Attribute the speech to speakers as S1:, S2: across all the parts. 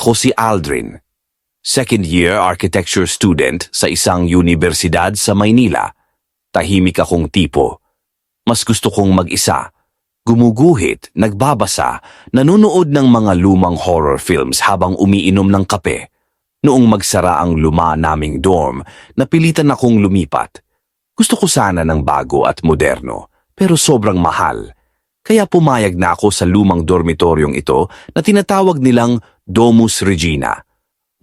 S1: Ako si Aldrin, second year architecture student sa isang universidad sa Maynila. Tahimik akong tipo. Mas gusto kong mag-isa. Gumuguhit, nagbabasa, nanonood ng mga lumang horror films habang umiinom ng kape. Noong magsara ang luma naming dorm, napilitan akong lumipat. Gusto ko sana ng bago at moderno, pero sobrang mahal. Kaya pumayag na ako sa lumang dormitoryong ito na tinatawag nilang Domus Regina.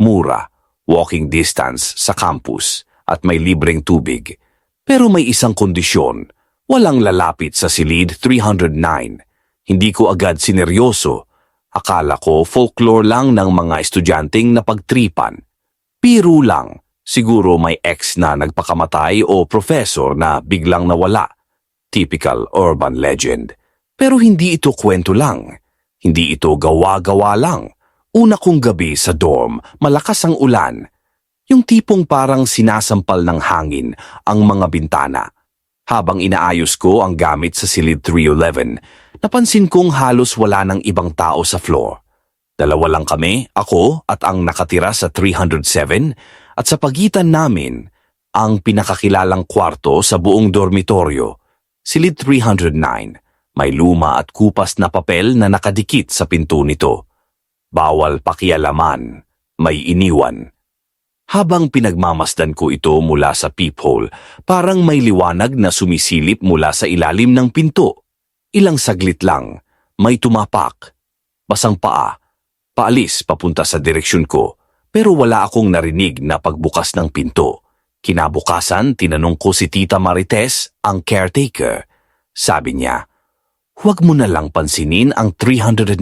S1: Mura, walking distance sa campus, at may libreng tubig. Pero may isang kondisyon, walang lalapit sa silid 309. Hindi ko agad sineryoso. Akala ko folklore lang ng mga estudyanteng napagtripan. Piro lang, siguro may ex na nagpakamatay o professor na biglang nawala. Typical urban legend. Pero hindi ito kwento lang. Hindi ito gawa-gawa lang. Una kong gabi sa dorm, malakas ang ulan. Yung tipong parang sinasampal ng hangin ang mga bintana. Habang inaayos ko ang gamit sa silid 311, napansin kong halos wala ng ibang tao sa floor. Dalawa lang kami, ako at ang nakatira sa 307 at sa pagitan namin, ang pinakakilalang kwarto sa buong dormitoryo, silid 309. May luma at kupas na papel na nakadikit sa pinto nito. Bawal pakialaman, may iniwan. Habang pinagmamasdan ko ito mula sa peephole, parang may liwanag na sumisilip mula sa ilalim ng pinto. Ilang saglit lang, may tumapak. Basang paa, paalis papunta sa direksyon ko, pero wala akong narinig na pagbukas ng pinto. Kinabukasan, tinanong ko si Tita Marites, ang caretaker. Sabi niya, Huwag mo na lang pansinin ang 309.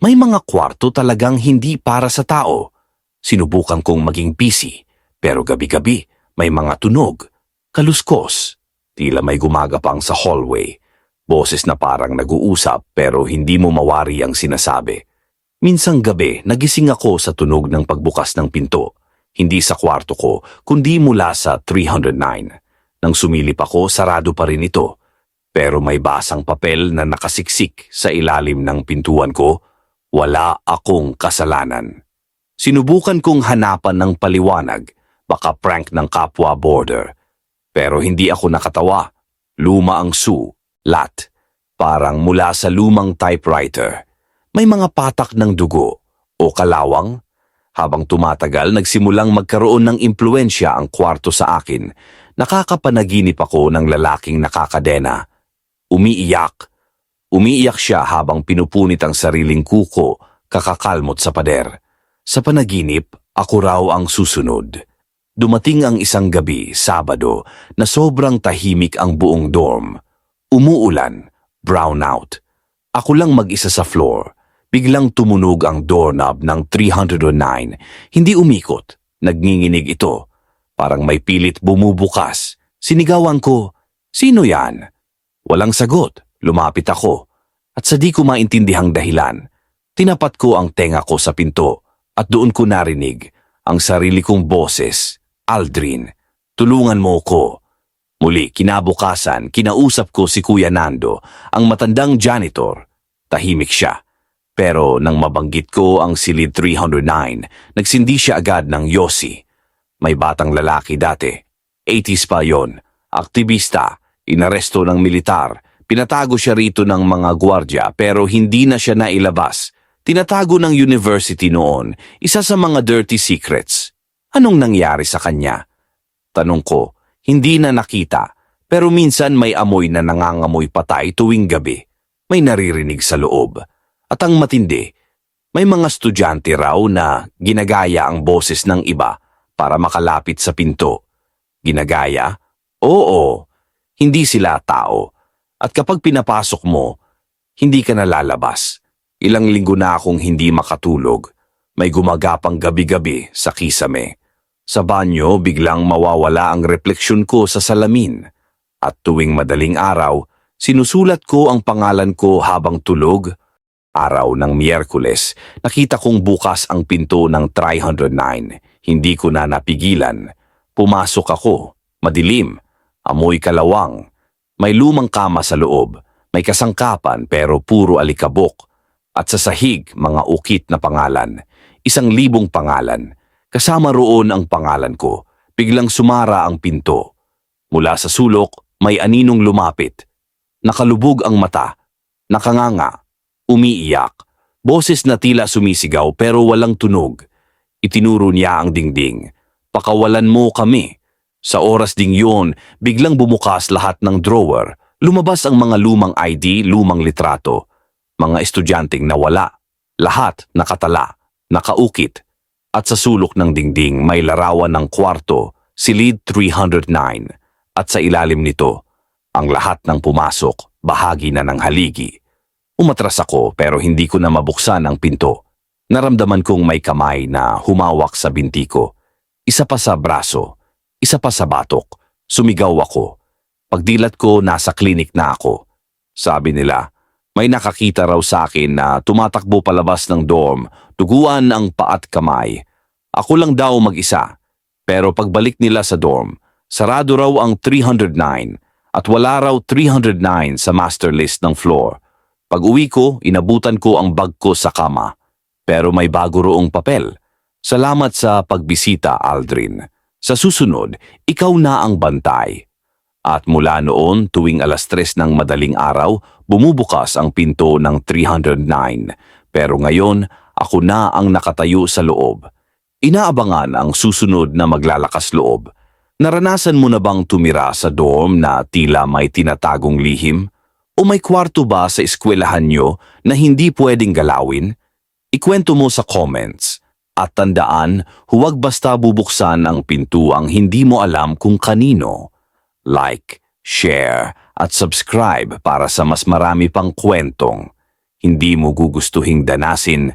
S1: May mga kwarto talagang hindi para sa tao. Sinubukan kong maging busy, pero gabi-gabi may mga tunog, kaluskos. Tila may gumagapang sa hallway. Boses na parang nag-uusap pero hindi mo mawari ang sinasabi. Minsang gabi, nagising ako sa tunog ng pagbukas ng pinto. Hindi sa kwarto ko, kundi mula sa 309. Nang sumilip ako, sarado pa rin ito. Pero may basang papel na nakasiksik sa ilalim ng pintuan ko. Wala akong kasalanan. Sinubukan kong hanapan ng paliwanag, baka prank ng kapwa border. Pero hindi ako nakatawa. Luma ang su, lat. Parang mula sa lumang typewriter. May mga patak ng dugo o kalawang. Habang tumatagal, nagsimulang magkaroon ng impluensya ang kwarto sa akin. Nakakapanaginip ako ng lalaking nakakadena. Umiiyak. Umiiyak siya habang pinupunit ang sariling kuko, kakakalmot sa pader. Sa panaginip, ako raw ang susunod. Dumating ang isang gabi, Sabado, na sobrang tahimik ang buong dorm. Umuulan, brownout. Ako lang mag-isa sa floor. Biglang tumunog ang doorknob ng 309. Hindi umikot. Nagnginginig ito. Parang may pilit bumubukas. Sinigawan ko, Sino yan? Walang sagot. Lumapit ako. At sa di ko maintindihang dahilan, tinapat ko ang tenga ko sa pinto at doon ko narinig ang sarili kong boses. Aldrin, tulungan mo ko. Muli, kinabukasan, kinausap ko si Kuya Nando, ang matandang janitor. Tahimik siya. Pero nang mabanggit ko ang silid 309, nagsindi siya agad ng yosi. May batang lalaki dati. 80s pa yon. Aktivista, inaresto ng militar. Pinatago siya rito ng mga gwardya pero hindi na siya nailabas. Tinatago ng university noon, isa sa mga dirty secrets. Anong nangyari sa kanya? Tanong ko, hindi na nakita, pero minsan may amoy na nangangamoy patay tuwing gabi. May naririnig sa loob. At ang matindi, may mga estudyante raw na ginagaya ang boses ng iba para makalapit sa pinto. Ginagaya? Oo, hindi sila tao. At kapag pinapasok mo, hindi ka nalalabas. Ilang linggo na akong hindi makatulog. May gumagapang gabi-gabi sa kisame. Sa banyo, biglang mawawala ang refleksyon ko sa salamin. At tuwing madaling araw, sinusulat ko ang pangalan ko habang tulog. Araw ng Miyerkules, nakita kong bukas ang pinto ng 309. Hindi ko na napigilan. Pumasok ako. Madilim. Amoy kalawang. May lumang kama sa loob. May kasangkapan pero puro alikabok. At sa sahig, mga ukit na pangalan. Isang libong pangalan. Kasama roon ang pangalan ko. Biglang sumara ang pinto. Mula sa sulok, may aninong lumapit. Nakalubog ang mata. Nakanganga. Umiiyak. Boses na tila sumisigaw pero walang tunog. Itinuro niya ang dingding. Pakawalan mo kami. Sa oras ding yun, biglang bumukas lahat ng drawer. Lumabas ang mga lumang ID, lumang litrato. Mga estudyanteng nawala. Lahat nakatala, nakaukit. At sa sulok ng dingding may larawan ng kwarto, silid 309. At sa ilalim nito, ang lahat ng pumasok, bahagi na ng haligi. Umatras ako pero hindi ko na mabuksan ang pinto. Naramdaman kong may kamay na humawak sa binti ko. Isa pa sa braso, isa pa sa batok. Sumigaw ako. Pagdilat ko, nasa klinik na ako. Sabi nila, may nakakita raw sa akin na tumatakbo palabas ng dorm, tuguan ang paat kamay. Ako lang daw mag-isa. Pero pagbalik nila sa dorm, sarado raw ang 309 at wala raw 309 sa master list ng floor. Pag uwi ko, inabutan ko ang bag ko sa kama. Pero may bago roong papel. Salamat sa pagbisita, Aldrin. Sa susunod, ikaw na ang bantay. At mula noon, tuwing alas tres ng madaling araw, bumubukas ang pinto ng 309. Pero ngayon, ako na ang nakatayo sa loob. Inaabangan ang susunod na maglalakas loob. Naranasan mo na bang tumira sa dorm na tila may tinatagong lihim? O may kwarto ba sa eskwelahan nyo na hindi pwedeng galawin? Ikwento mo sa comments. At tandaan, huwag basta bubuksan ang pintuang hindi mo alam kung kanino. Like, share, at subscribe para sa mas marami pang kwentong. Hindi mo gugustuhing danasin